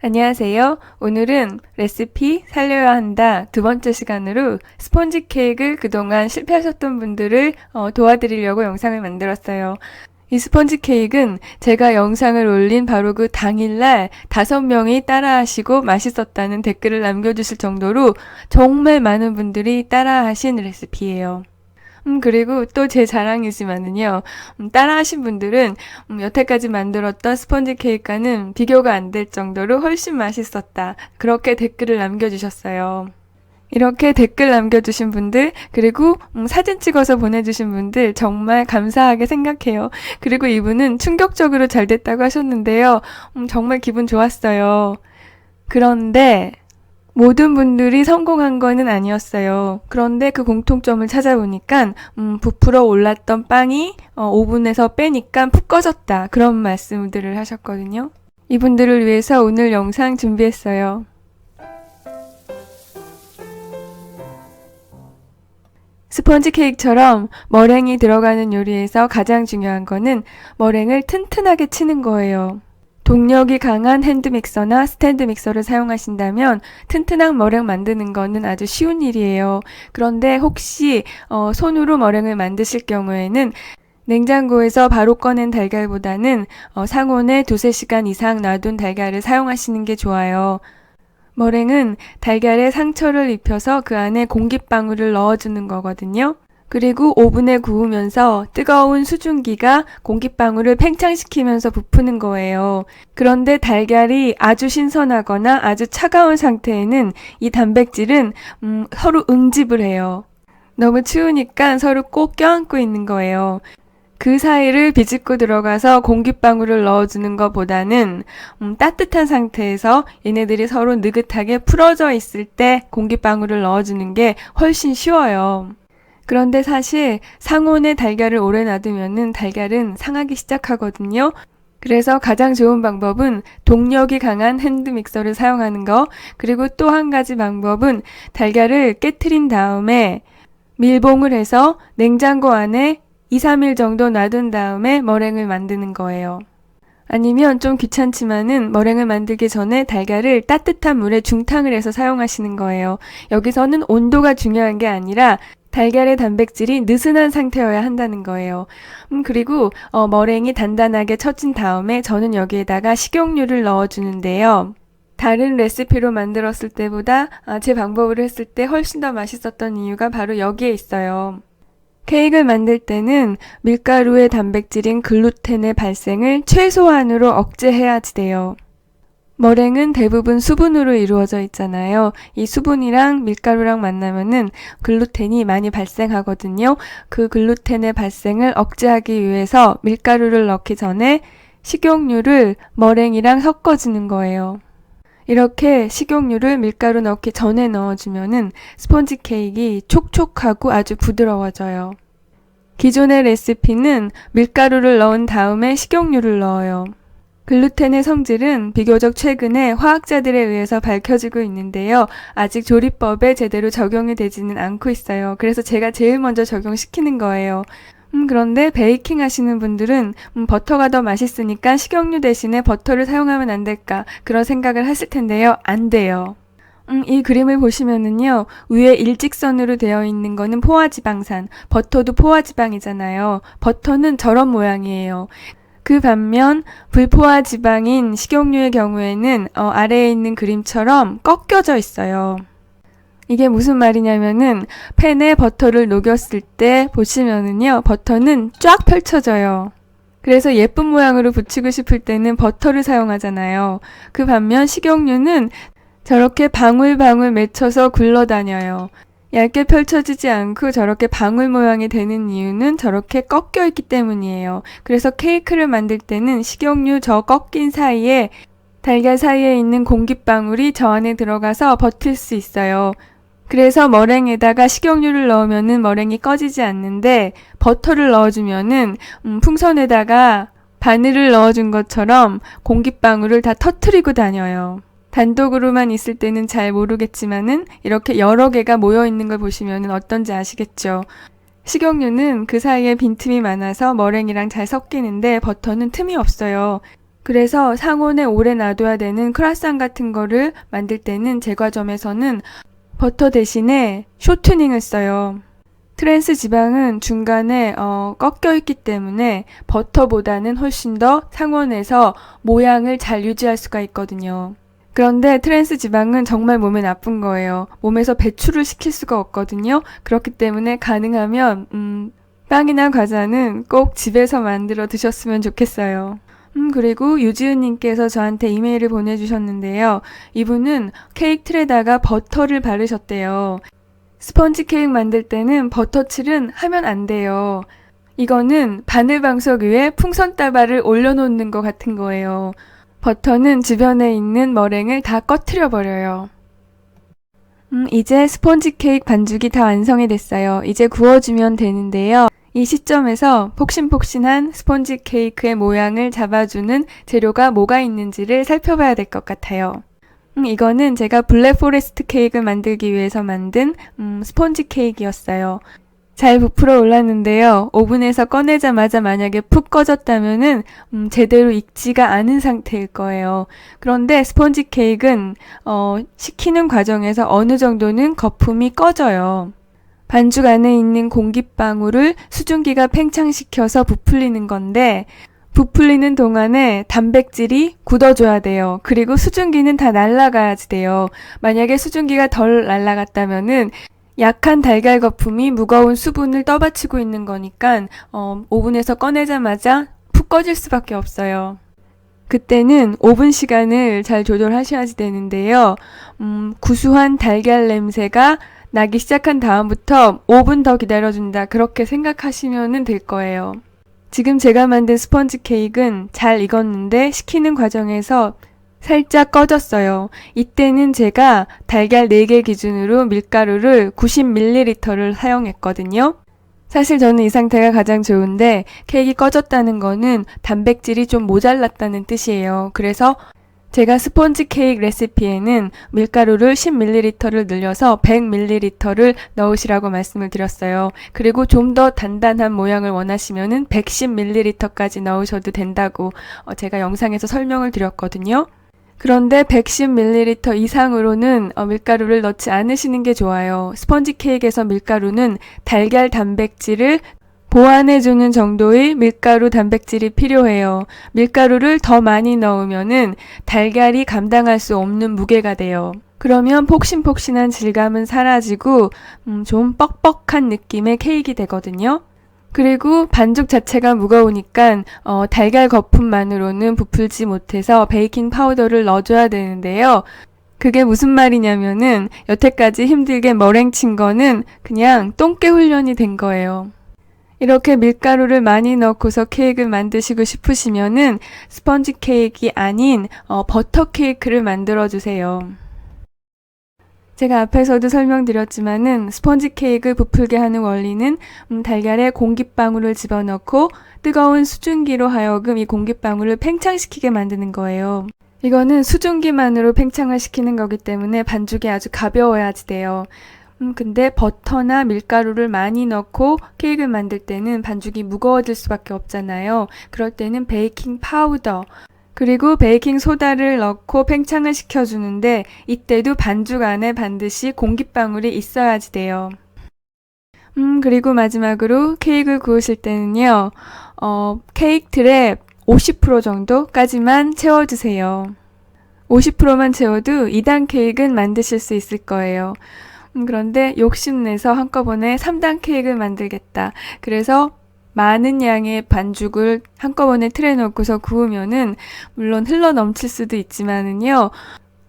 안녕하세요. 오늘은 레시피 살려야 한다 두 번째 시간으로 스펀지 케이크를 그동안 실패하셨던 분들을 어, 도와드리려고 영상을 만들었어요. 이 스펀지 케이크는 제가 영상을 올린 바로 그 당일날 다섯 명이 따라하시고 맛있었다는 댓글을 남겨주실 정도로 정말 많은 분들이 따라하신 레시피예요. 음, 그리고 또 제 자랑이지만은요, 음, 따라 하신 분들은 음, 여태까지 만들었던 스펀지 케이크와는 비교가 안 될 정도로 훨씬 맛있었다. 그렇게 댓글을 남겨주셨어요. 이렇게 댓글 남겨주신 분들, 그리고 음, 사진 찍어서 보내주신 분들 정말 감사하게 생각해요. 그리고 이분은 충격적으로 잘 됐다고 하셨는데요. 음, 정말 기분 좋았어요. 그런데 모든 분들이 성공한 거는 아니었어요. 그런데 그 공통점을 찾아보니까 음, 부풀어 올랐던 빵이 어, 오븐에서 빼니까 푹 꺼졌다. 그런 말씀들을 하셨거든요. 이분들을 위해서 오늘 영상 준비했어요. 스펀지 케이크처럼 머랭이 들어가는 요리에서 가장 중요한 거는 머랭을 튼튼하게 치는 거예요. 동력이 강한 핸드 믹서나 스탠드 믹서를 사용하신다면 튼튼한 머랭 만드는 거는 아주 쉬운 일이에요. 그런데 혹시 어, 손으로 머랭을 만드실 경우에는 냉장고에서 바로 꺼낸 달걀보다는 어, 상온에 두세 시간 이상 놔둔 달걀을 사용하시는 게 좋아요. 머랭은 달걀에 상처를 입혀서 그 안에 공기방울을 넣어주는 거거든요. 그리고 오븐에 구우면서 뜨거운 수증기가 공기방울을 팽창시키면서 부푸는 거예요. 그런데 달걀이 아주 신선하거나 아주 차가운 상태에는 이 단백질은 음, 서로 응집을 해요. 너무 추우니까 서로 꼭 껴안고 있는 거예요. 그 사이를 비집고 들어가서 공기방울을 넣어주는 것보다는 음, 따뜻한 상태에서 얘네들이 서로 느긋하게 풀어져 있을 때 공기방울을 넣어주는 게 훨씬 쉬워요. 그런데 사실 상온에 달걀을 오래 놔두면은 달걀은 상하기 시작하거든요. 그래서 가장 좋은 방법은 동력이 강한 핸드 믹서를 사용하는 거. 그리고 또 한 가지 방법은 달걀을 깨트린 다음에 밀봉을 해서 냉장고 안에 2, 3일 정도 놔둔 다음에 머랭을 만드는 거예요. 아니면 좀 귀찮지만은 머랭을 만들기 전에 달걀을 따뜻한 물에 중탕을 해서 사용하시는 거예요. 여기서는 온도가 중요한 게 아니라 달걀의 단백질이 느슨한 상태여야 한다는 거예요. 음, 그리고 어, 머랭이 단단하게 쳐진 다음에 저는 여기에다가 식용유를 넣어주는데요. 다른 레시피로 만들었을 때보다 아, 제 방법으로 했을 때 훨씬 더 맛있었던 이유가 바로 여기에 있어요. 케이크를 만들 때는 밀가루의 단백질인 글루텐의 발생을 최소한으로 억제해야지 돼요. 머랭은 대부분 수분으로 이루어져 있잖아요. 이 수분이랑 밀가루랑 만나면은 글루텐이 많이 발생하거든요. 그 글루텐의 발생을 억제하기 위해서 밀가루를 넣기 전에 식용유를 머랭이랑 섞어주는 거예요. 이렇게 식용유를 밀가루 넣기 전에 넣어주면은 스펀지 케이크가 촉촉하고 아주 부드러워져요. 기존의 레시피는 밀가루를 넣은 다음에 식용유를 넣어요. 글루텐의 성질은 비교적 최근에 화학자들에 의해서 밝혀지고 있는데요. 아직 조리법에 제대로 적용이 되지는 않고 있어요. 그래서 제가 제일 먼저 적용시키는 거예요. 음, 그런데 베이킹 하시는 분들은 음, 버터가 더 맛있으니까 식용유 대신에 버터를 사용하면 안 될까 그런 생각을 하실 텐데요. 안 돼요. 음, 이 그림을 보시면은요, 위에 일직선으로 되어 있는 거는 포화지방산, 버터도 포화지방이잖아요. 버터는 저런 모양이에요. 그 반면 불포화 지방인 식용유의 경우에는 어, 아래에 있는 그림처럼 꺾여져 있어요. 이게 무슨 말이냐면은 팬에 버터를 녹였을 때 보시면은요 버터는 쫙 펼쳐져요. 그래서 예쁜 모양으로 붙이고 싶을 때는 버터를 사용하잖아요. 그 반면 식용유는 저렇게 방울방울 맺혀서 굴러다녀요. 얇게 펼쳐지지 않고 저렇게 방울 모양이 되는 이유는 저렇게 꺾여 있기 때문이에요. 그래서 케이크를 만들 때는 식용유 저 꺾인 사이에 달걀 사이에 있는 공기방울이 저 안에 들어가서 버틸 수 있어요. 그래서 머랭에다가 식용유를 넣으면은 머랭이 꺼지지 않는데 버터를 넣어주면은 음, 풍선에다가 바늘을 넣어준 것처럼 공기방울을 다 터트리고 다녀요. 단독으로만 있을 때는 잘 모르겠지만은 이렇게 여러 개가 모여 있는 걸 보시면 어떤지 아시겠죠? 식용유는 그 사이에 빈틈이 많아서 머랭이랑 잘 섞이는데 버터는 틈이 없어요. 그래서 상온에 오래 놔둬야 되는 크라상 같은 거를 만들 때는 제과점에서는 버터 대신에 쇼트닝을 써요. 트랜스 지방은 중간에 어, 꺾여 있기 때문에 버터보다는 훨씬 더 상온에서 모양을 잘 유지할 수가 있거든요. 그런데 트랜스 지방은 정말 몸에 나쁜 거예요. 몸에서 배출을 시킬 수가 없거든요. 그렇기 때문에 가능하면 음, 빵이나 과자는 꼭 집에서 만들어 드셨으면 좋겠어요. 음, 그리고 유지은님께서 저한테 이메일을 보내주셨는데요. 이분은 케이크 틀에다가 버터를 바르셨대요. 스펀지 케이크 만들 때는 버터칠은 하면 안 돼요. 이거는 바늘 방석 위에 풍선 따발을 올려놓는 것 같은 거예요. 버터는 주변에 있는 머랭을 다 꺼트려 버려요. 음, 이제 스펀지 케이크 반죽이 다 완성이 됐어요. 이제 구워주면 되는데요. 이 시점에서 폭신폭신한 스펀지 케이크의 모양을 잡아주는 재료가 뭐가 있는지를 살펴봐야 될 것 같아요. 음, 이거는 제가 블랙 포레스트 케이크를 만들기 위해서 만든 음, 스펀지 케이크였어요. 잘 부풀어 올랐는데요. 오븐에서 꺼내자마자 만약에 푹 꺼졌다면은 음, 제대로 익지가 않은 상태일 거예요. 그런데 스펀지 케이크는 어, 식히는 과정에서 어느 정도는 거품이 꺼져요. 반죽 안에 있는 공기방울을 수증기가 팽창시켜서 부풀리는 건데 부풀리는 동안에 단백질이 굳어줘야 돼요. 그리고 수증기는 다 날아가야지 돼요. 만약에 수증기가 덜 날아갔다면은 약한 달걀 거품이 무거운 수분을 떠받치고 있는 거니까 어, 오븐에서 꺼내자마자 푹 꺼질 수밖에 없어요. 그때는 오븐 시간을 잘 조절하셔야지 되는데요. 음, 구수한 달걀 냄새가 나기 시작한 다음부터 5분 더 기다려준다. 그렇게 생각하시면 될 거예요. 지금 제가 만든 스펀지 케이크는 잘 익었는데 식히는 과정에서 살짝 꺼졌어요. 이때는 제가 달걀 4개 기준으로 밀가루를 90ml를 사용했거든요. 사실 저는 이 상태가 가장 좋은데 케이크 꺼졌다는 거는 단백질이 좀 모자랐다는 뜻이에요. 그래서 제가 스폰지 케이크 레시피에는 밀가루를 10ml를 늘려서 100ml를 넣으시라고 말씀을 드렸어요. 그리고 좀 더 단단한 모양을 원하시면은 110ml까지 넣으셔도 된다고 어, 제가 영상에서 설명을 드렸거든요. 그런데 110ml 이상으로는 어, 밀가루를 넣지 않으시는 게 좋아요. 스펀지 케이크에서 밀가루는 달걀 단백질을 보완해주는 정도의 밀가루 단백질이 필요해요. 밀가루를 더 많이 넣으면은 달걀이 감당할 수 없는 무게가 돼요. 그러면 폭신폭신한 질감은 사라지고 음, 좀 뻑뻑한 느낌의 케이크 되거든요. 그리고 반죽 자체가 무거우니까 어, 달걀 거품만으로는 부풀지 못해서 베이킹 파우더를 넣어줘야 되는데요. 그게 무슨 말이냐면은 여태까지 힘들게 머랭 친 거는 그냥 똥개 훈련이 된 거예요. 이렇게 밀가루를 많이 넣고서 케이크를 만드시고 싶으시면은 스펀지 케이크가 아닌 어, 버터 케이크를 만들어 주세요. 제가 앞에서도 설명드렸지만은 스펀지 케이크 부풀게 하는 원리는 음, 달걀에 공기방울을 집어넣고 뜨거운 수증기로 하여금 이 공기방울을 팽창시키게 만드는 거예요. 이거는 수증기만으로 팽창을 시키는 거기 때문에 반죽이 아주 가벼워야지 돼요. 음, 근데 버터나 밀가루를 많이 넣고 케이크를 만들 때는 반죽이 무거워질 수밖에 없잖아요. 그럴 때는 베이킹 파우더, 그리고 베이킹 소다를 넣고 팽창을 시켜주는데 이때도 반죽 안에 반드시 공기방울이 있어야지 돼요. 음, 그리고 마지막으로 케이크를 구우실 때는요, 어, 케이크 틀에 50% 정도까지만 채워주세요. 50%만 채워도 2단 케이크는 만드실 수 있을 거예요. 음, 그런데 욕심내서 한꺼번에 3단 케이크를 만들겠다. 그래서 많은 양의 반죽을 한꺼번에 틀에 넣고서 구우면은 물론 흘러 넘칠 수도 있지만은요.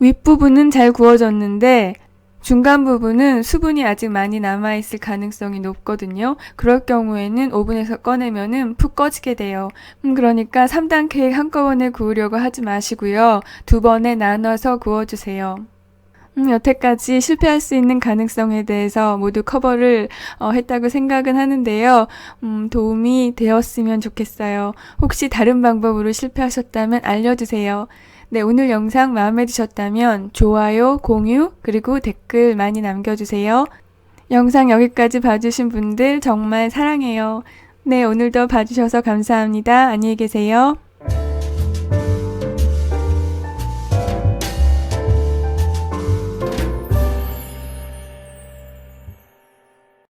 윗부분은 잘 구워졌는데 중간 부분은 수분이 아직 많이 남아있을 가능성이 높거든요. 그럴 경우에는 오븐에서 꺼내면은 푹 꺼지게 돼요. 음, 그러니까 3단 케이크 한꺼번에 구우려고 하지 마시고요. 두 번에 나눠서 구워주세요. 음, 여태까지 실패할 수 있는 가능성에 대해서 모두 커버를 어, 했다고 생각은 하는데요. 음, 도움이 되었으면 좋겠어요. 혹시 다른 방법으로 실패하셨다면 알려주세요. 네, 오늘 영상 마음에 드셨다면 좋아요, 공유, 그리고 댓글 많이 남겨주세요. 영상 여기까지 봐주신 분들 정말 사랑해요. 네, 오늘도 봐주셔서 감사합니다. 안녕히 계세요.